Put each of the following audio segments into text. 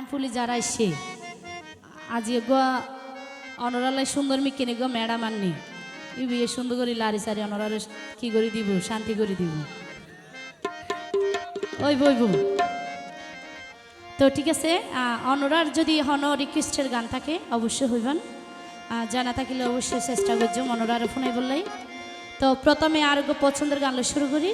Madam পুলি যারা সে আজ গো অনরালাই সুন্দর মিকিনি গো ম্যাডাম আননি। ই বিয়ে সুন্দর করে লারি সারি অনরারে কি করে দিব, শান্তি করে দিব। ওই বইব তো ঠিক আছে অনরার যদি হন রিকোয়েস্টের গান থাকে, অবশ্যই হইবেন। জানা থাকিলে অবশ্যই চেষ্টা করছ অনরারে ফোনে বললেই। তো প্রথমে আর পছন্দের গান শুরু করি।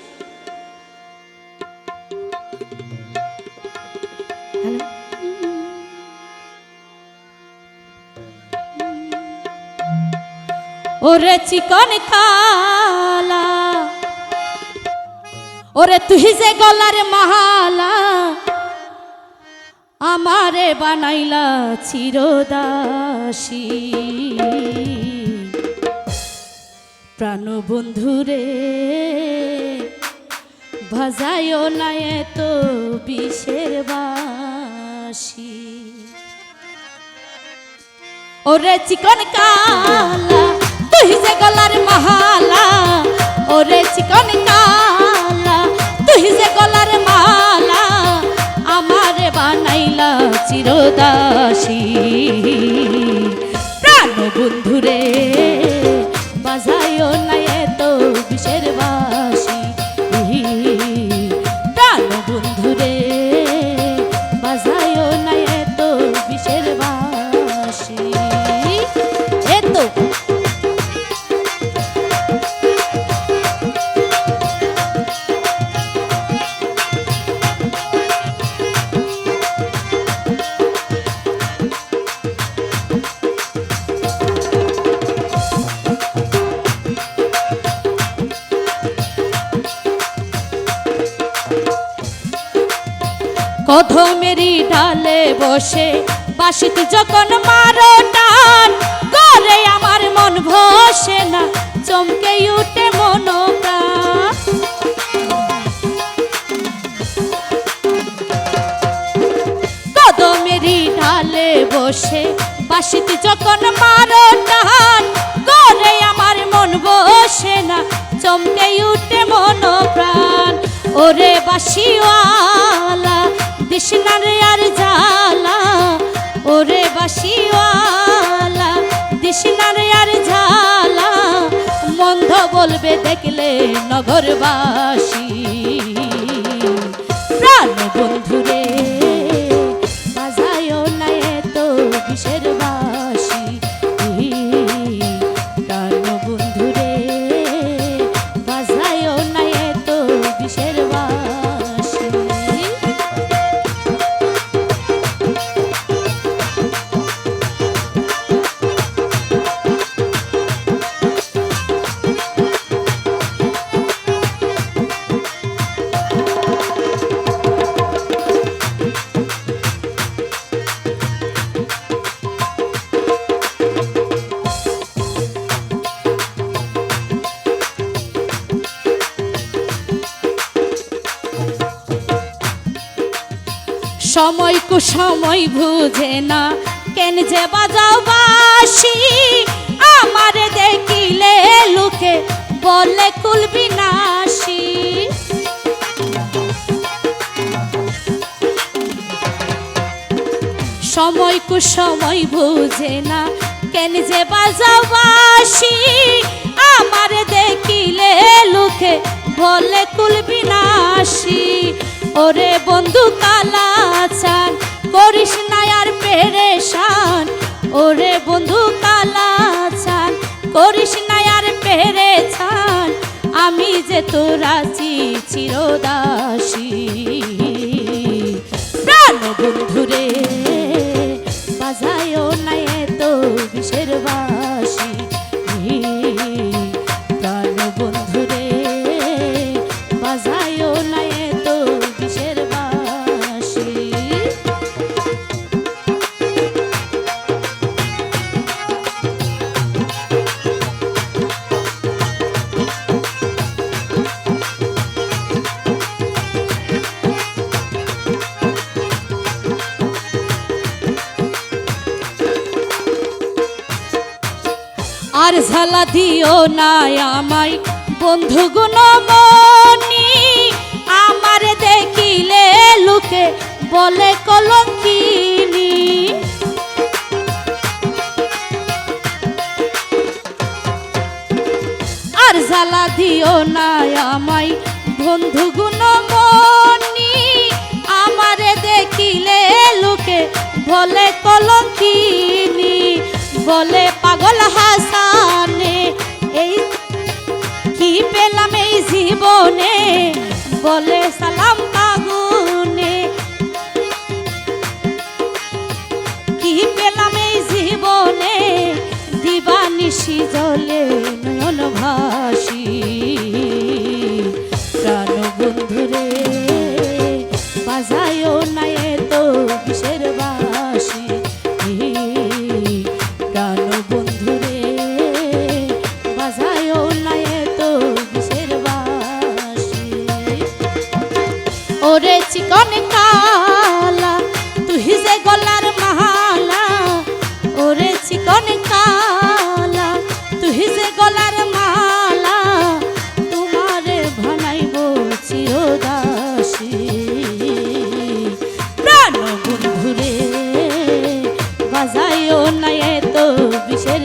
ওরে চিকন খালা, ওরে তুই যে গলার মাহালা আমারে বানাইলা চিরদাসী। প্রাণ বন্ধুরে ভাজায়ও না এত বিষের বাসী। ওরে চিকন কালা তুই যে গলার মহালা ওরে চিকন কালা। তুই যে গলার মালা আমারে বানাইলা চিরদাসী। কধমেরি ডালে বসে, বাসিতে যখন মারো টান করে আমার মন ভসে না, চমকে উঠে মন কদমেরি ঢালে বসে, বাসিতে যখন মারো টান করে আমার মন বসে না, চমকে উঠে মন প্রাণ ওরে বাসিওয়ালা দিশনারে আর জালা ওরে বাসিওয়ালা। দিশনারে আর ঝালা মন্ধ বলবে দেখলে নগরবাসী। প্রাণ বন্ধুরে সময় কু সময় বুঝে না। কেন যে বাজাও বাসি, আমারে দেখিলে লোকে বলে কুলবি নাসি সময় কু সময় বুঝে না। কেন যে বাজাও বাসি, আমারে দেখিলে লোকে বলে কুলবি নাসি ওরে বন্ধু কালা করিস না আর পেরেশান। ওরে বন্ধু কালা চান, করিস না আর পেরেছান আমি যে তোরা চিরদাসী। প্রাণ বন্ধুরে আর ঝালা দিও না আমায়। বন্ধু গুণমণি আমার দেখিলে লোকে বলে কলঙ্কিনী। আর জ্বালা দিও না আমায়। বন্ধু গুণমণি আমার দেখিলে লোকে বলে কলঙ্কিনী। বলে পাগল হাসানে এই কি পেলাম এই জীবনে? বলে বাজায়ও না এত বিষের